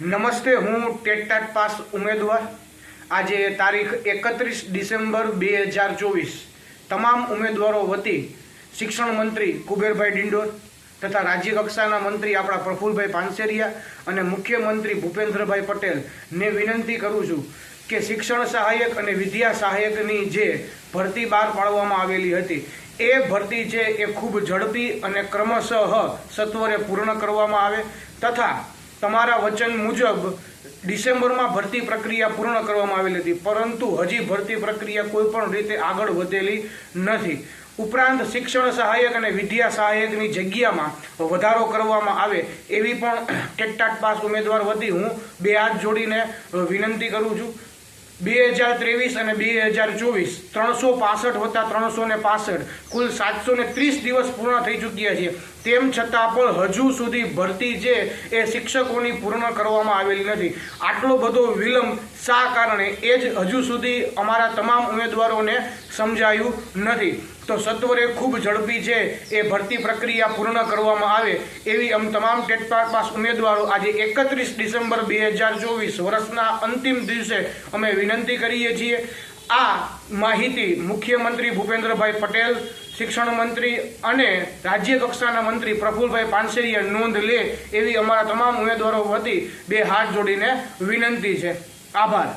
નમસ્તે, હું TET TAT pass ઉમેદવાર. આજે તારીખ એકત્રીસ ડિસેમ્બર બે હજાર ચોવીસ. તમામ ઉમેદવારો વતી શિક્ષણ મંત્રી કુબેરભાઈ ડિંડોર તથા રાજ્ય કક્ષાના મંત્રી આપણા પ્રફુલભાઈ પાનસેરિયા અને મુખ્યમંત્રી ભૂપેન્દ્રભાઈ પટેલ ને વિનંતી કરું છું કે શિક્ષણ સહાયક અને વિદ્યા સહાયકની જે ભરતી બહાર પાડવામાં આવેલી હતી, એ ભરતી છે એ ખૂબ ઝડપી અને ક્રમશઃ સત્વરે પૂર્ણ કરવામાં આવે તથા તમારા વચન મુજબ ડિસેમ્બરમાં ભરતી પ્રક્રિયા પૂર્ણ કરવામાં આવેલી હતી, પરંતુ હજી ભરતી પ્રક્રિયા કોઈ પણ રીતે આગળ વધેલી નથી. ઉપરાંત શિક્ષણ સહાયક અને વિદ્યા સહાયકની જગ્યામાં વધારો કરવામાં આવે એવી પણ ટેટટાટ પાસ ઉમેદવાર વતી હું બે હાથ જોડીને વિનંતી કરું છું. બે હજાર ત્રેવીસ અને બે હજાર ચોવીસ ત્રણસો પાસઠ વત્તા ત્રણસો ને પાસઠ, કુલ સાતસો ને ત્રીસ દિવસ પૂર્ણ થઈ ચૂક્યા છે. તેમ છતાં પણ હજુ સુધી ભરતી છે એ શિક્ષકોની પૂર્ણ કરવામાં આવેલી નથી. આટલો બધો વિલંબ શા કારણે? એ જ હજુ સુધી અમારા તમામ ઉમેદવારોને સમજાયું નથી. તો સત્વરે ખૂબ ઝડપી છે એ ભરતી પ્રક્રિયા પૂર્ણ કરવામાં આવે એવી અમ તમામ ટેટ પાસ ઉમેદવારો આજે એકત્રીસ ડિસેમ્બર બે હજાર ચોવીસ વર્ષના અંતિમ દિવસે અમે વિનંતી કરીએ છીએ. આ માહિતી મુખ્યમંત્રી ભૂપેન્દ્રભાઈ પટેલ શિક્ષણ મંત્રી અને રાજ્ય કક્ષાના મંત્રી પ્રફુલભાઈ પાનસેરીએ નોંધ લે એવી અમારા તમામ ઉમેદવારો વતી બે હાથ જોડીને વિનંતી છે. આભાર.